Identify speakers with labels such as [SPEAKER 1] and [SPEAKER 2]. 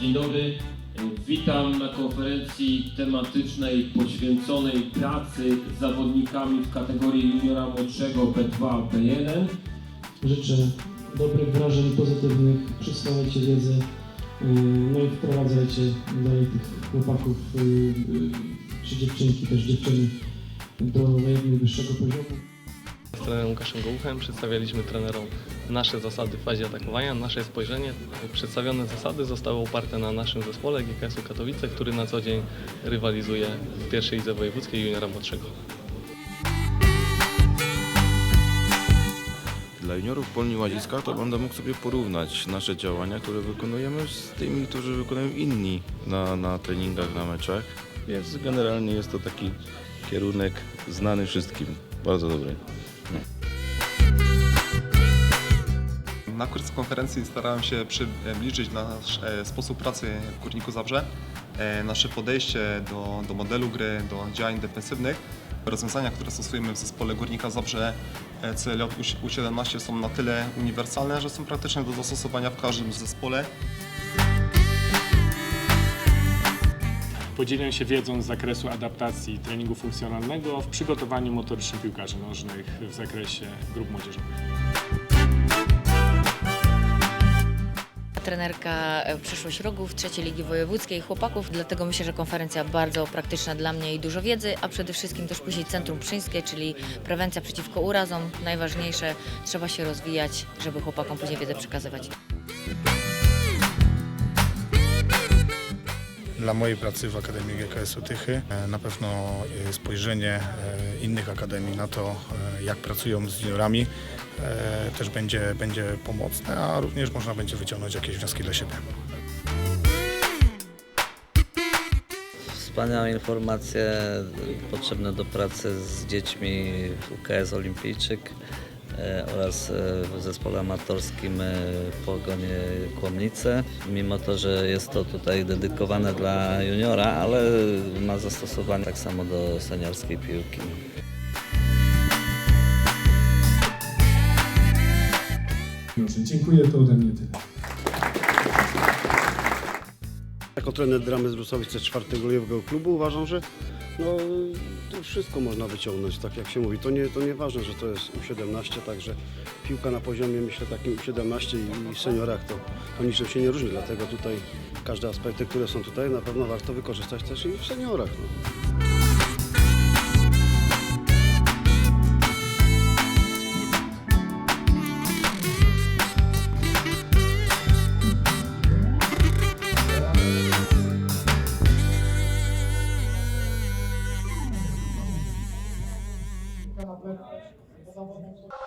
[SPEAKER 1] Dzień dobry. Witam na konferencji tematycznej poświęconej pracy z zawodnikami w kategorii juniora młodszego P2, P1.
[SPEAKER 2] Życzę dobrych wrażeń, pozytywnych, przyswajajcie wiedzę, yy, no i wprowadzajcie dalej tych chłopaków yy, yy, czy dziewczynki, też dziewczyny do najwyższego poziomu.
[SPEAKER 3] Z trenerem Łukaszem Gołuchem przedstawialiśmy trenerom nasze zasady w fazie atakowania, nasze spojrzenie. Przedstawione zasady zostały oparte na naszym zespole GKS-u Katowice, który na co dzień rywalizuje w pierwszej lidze wojewódzkiej juniora młodszego.
[SPEAKER 4] Dla juniorów Polni Łaziska to będę mógł sobie porównać nasze działania, które wykonujemy z tymi, którzy wykonują inni na, na treningach, na meczach. Więc generalnie jest to taki kierunek znany wszystkim. Bardzo dobry.
[SPEAKER 5] Na kurs konferencji starałem się przybliżyć nasz e, sposób pracy w Górniku Zabrze, e, nasze podejście do, do modelu gry, do działań defensywnych. Rozwiązania, które stosujemy w zespole Górnika Zabrze e, CLJ U17 są na tyle uniwersalne, że są praktyczne do zastosowania w każdym zespole.
[SPEAKER 6] Podzielę się wiedzą z zakresu adaptacji treningu funkcjonalnego w przygotowaniu motorycznym piłkarzy nożnych w zakresie grup młodzieżowych.
[SPEAKER 7] Trenerka e, przyszłość rogów trzeciej ligi wojewódzkiej chłopaków, dlatego myślę, że konferencja bardzo praktyczna dla mnie i dużo wiedzy, a przede wszystkim też później Centrum Przyńskie, czyli prewencja przeciwko urazom. Najważniejsze, trzeba się rozwijać, żeby chłopakom później wiedzę przekazywać.
[SPEAKER 8] Dla mojej pracy w Akademii GKS-u Tychy e, na pewno e, spojrzenie e, innych akademii na to, jak pracują z juniorami, też będzie, będzie pomocne, a również można będzie wyciągnąć jakieś wnioski dla siebie.
[SPEAKER 9] Wspaniałe informacje potrzebne do pracy z dziećmi w UKS Olimpijczyk oraz e, w zespole amatorskim e, Pogonie Kłomnice. Mimo to, że jest to tutaj dedykowane dla juniora, ale ma zastosowanie tak samo do seniorskiej piłki.
[SPEAKER 10] Dobrze, dziękuję, to ode mnie tyle.
[SPEAKER 11] Jako trener dramy z Brusowice czwartego lewego klubu uważam, że no, to wszystko można wyciągnąć, tak jak się mówi. To nie, to nie ważne, że to jest U17, także piłka na poziomie, myślę, takim U17 i- i seniorach to, to niczym się nie różni, dlatego tutaj każde aspekty, które są tutaj, na pewno warto wykorzystać też i w seniorach. No. Obrigado.